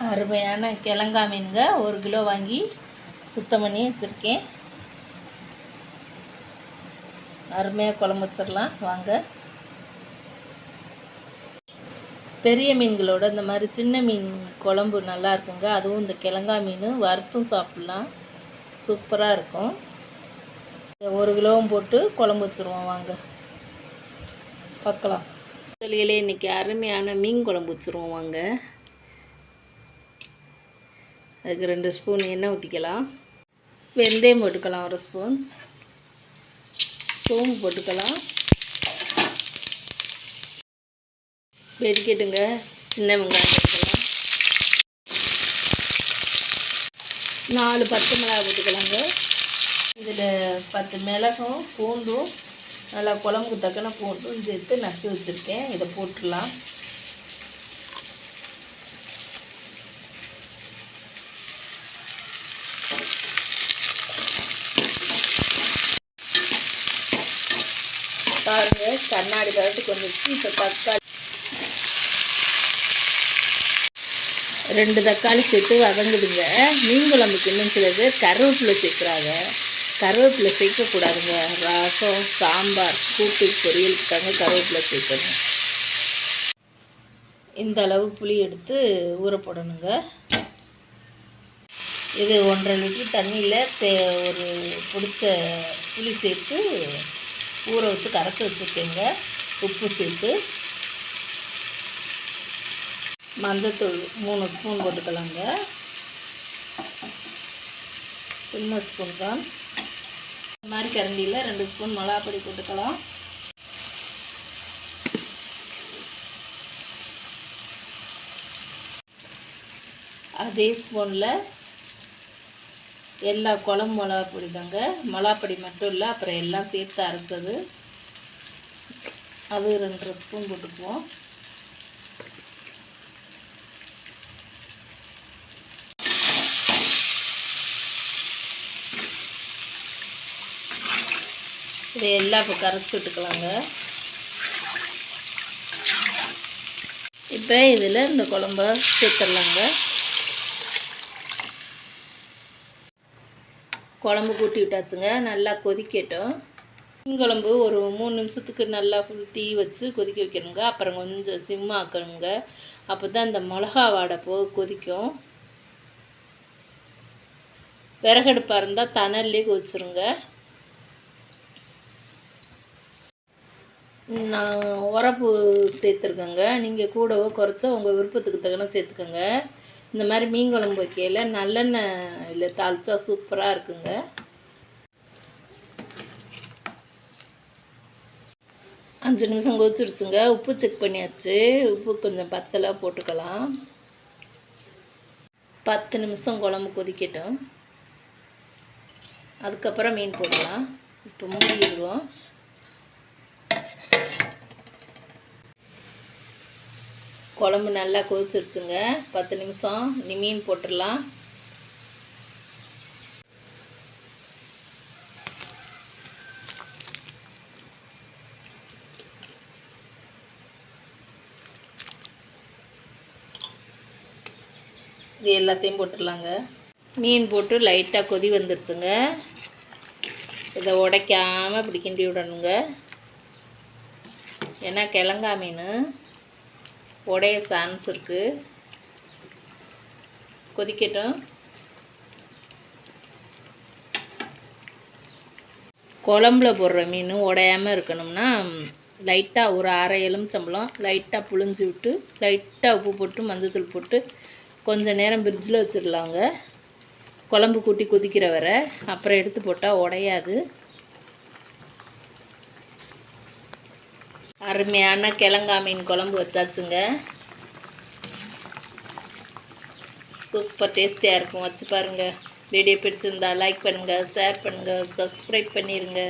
அருமையான கிழங்கா மீனுங்க. ஒரு கிலோ வாங்கி சுத்தம் பண்ணி வச்சுருக்கேன். அருமையாக குழம்பு வச்சிடலாம் வாங்க. பெரிய மீன்களோட இந்த மாதிரி சின்ன மீன் குழம்பு நல்லா இருக்குங்க. அதுவும் இந்த கிழங்கா மீன் வறுத்தும் சாப்பிட்லாம். சூப்பராக இருக்கும். ஒரு கிலோவும் போட்டு குழம்பு வச்சுருவோம். வாங்க. பார்க்கலாம். தொழிலே இன்றைக்கி அருமையான மீன் குழம்பு வச்சுருவோம். வாங்க. அதுக்கு ரெண்டு ஸ்பூன் எண்ணெய் ஊற்றிக்கலாம் வெந்தயம் போட்டுக்கலாம் ஒரு ஸ்பூன். சோம்பு போட்டுக்கலாம். வெடிக்கட்டுங்க. சின்ன வெங்காயம் போட்டுக்கலாம். நாலு பத்து மிளகா போட்டுக்கலாங்க. இதில் பத்து மிளகும் பூண்டும் நல்லா குழம்புக்கு தக்கன பூண்டும் சேர்த்து நச்சு வச்சுருக்கேன். இதை போட்டுடலாம். பாருங்க கண்ணாடி பழத்துக்கு வந்துச்சு இப்போ தக்காளி. ரெண்டு தக்காளி சேர்த்து வதங்குதுங்க. மீன் குழம்புக்கு இன்னும் சில பேர் கருவேப்பிலை சேர்க்குறாங்க. கருவேப்பிலை சேர்க்கக்கூடாதுங்க. ரசம் சாம்பார் கூட்டு பொரியலுக்கு தாங்க கருவேப்பிலை சேர்க்கணும். இந்த அளவு புளி எடுத்து ஊற போடணுங்க. இது ஒன்றரை லிட்டர் தண்ணியில் தே ஒரு பிடிச்ச புளி சேர்த்து ஊற வச்சு கரைச்சி வச்சுருக்கேங்க. உப்பு சேர்த்து. மஞ்சத்தூள் மூணு ஸ்பூன் போட்டுக்கலாங்க. சின்ன ஸ்பூன் தான். இந்த மாதிரி கரண்டியில் ரெண்டு ஸ்பூன் மிளகாப்பொடி போட்டுக்கலாம். அதே ஸ்பூனில் எல்லா குழம்பு மிளகா பொடி தாங்க. மிளகாப்பொடி மட்டும் இல்லை அப்புறம் எல்லாம் சேர்த்து அரைச்சது. அது ரெண்டரை ஸ்பூன் போட்டுக்குவோம். இதை எல்லாம் இப்போ கரைச்சி விட்டுக்கலாங்க. இப்போ இதில் இந்த குழம்ப சேர்த்துடலாங்க. குழம்பு கூட்டி விட்டாச்சுங்க நல்லா கொதிக்கட்டும். மீன் குழம்பு ஒரு மூணு நிமிஷத்துக்கு நல்லா ஃபுல் தீ வச்சு கொதிக்க வைக்கணுங்க. அப்புறம் கொஞ்சம் சிம் ஆக்கணுங்க. அப்போ தான் இந்த மிளகா வாடை போ கொதிக்கும். விறகடுப்பாக இருந்தால் தணல்லே கொதிச்சிருங்க. நான் உரப்பு சேர்த்துருக்கேங்க. நீங்கள் கூடவோ குறைச்சோ உங்கள் விருப்பத்துக்கு தகுந்த சேர்த்துக்கோங்க. இந்த மாதிரி மீன் குழம்பு வைக்கையில் நல்லெண்ணெய் இல்லை தாளிச்சா சூப்பராக இருக்குங்க. அஞ்சு நிமிஷம் கொதிச்சிருச்சுங்க. உப்பு செக் பண்ணியாச்சு. உப்பு கொஞ்சம் பத்தலாக போட்டுக்கலாம். பத்து நிமிஷம் குழம்பு கொதிக்கட்டும். அதுக்கப்புறம் மீன் போடலாம். இப்போ மூடிடுவோம் குழம்பு நல்லா கொதிச்சிருச்சுங்க. பத்து நிமிஷம் நீ மீன் போட்டுடலாம். இது எல்லாத்தையும் போட்டுடலாங்க. மீன் போட்டு லைட்டாக கொதி வந்துருச்சுங்க. இதை உடைக்காமல் இப்படி கிண்டி விடணுங்க. ஏன்னா கிழங்கா மீன். உடைய சான்ஸ் இருக்குது கொதிக்கட்டும். குழம்புல போடுற மீன் உடையாமல் இருக்கணும்னா லைட்டாக ஒரு அரை எலுமிச்சம்பளம் லைட்டாக புழிஞ்சு விட்டு லைட்டாக உப்பு போட்டு மஞ்சத்தூள் போட்டு கொஞ்சம் நேரம் ஃப்ரிட்ஜில் வச்சிடலாங்க குழம்பு கூட்டி கொதிக்கிற வரை. அப்புறம் எடுத்து போட்டால் உடையாது. அருமையான கிழங்கா மீன் குழம்பு வச்சாச்சுங்க. சூப்பர் டேஸ்டியாக இருக்கும். வச்சு பாருங்கள் வீடியோ பிடிச்சிருந்தா லைக் பண்ணுங்கள் ஷேர் பண்ணுங்கள் சப்ஸ்கிரைப் பண்ணிடுங்க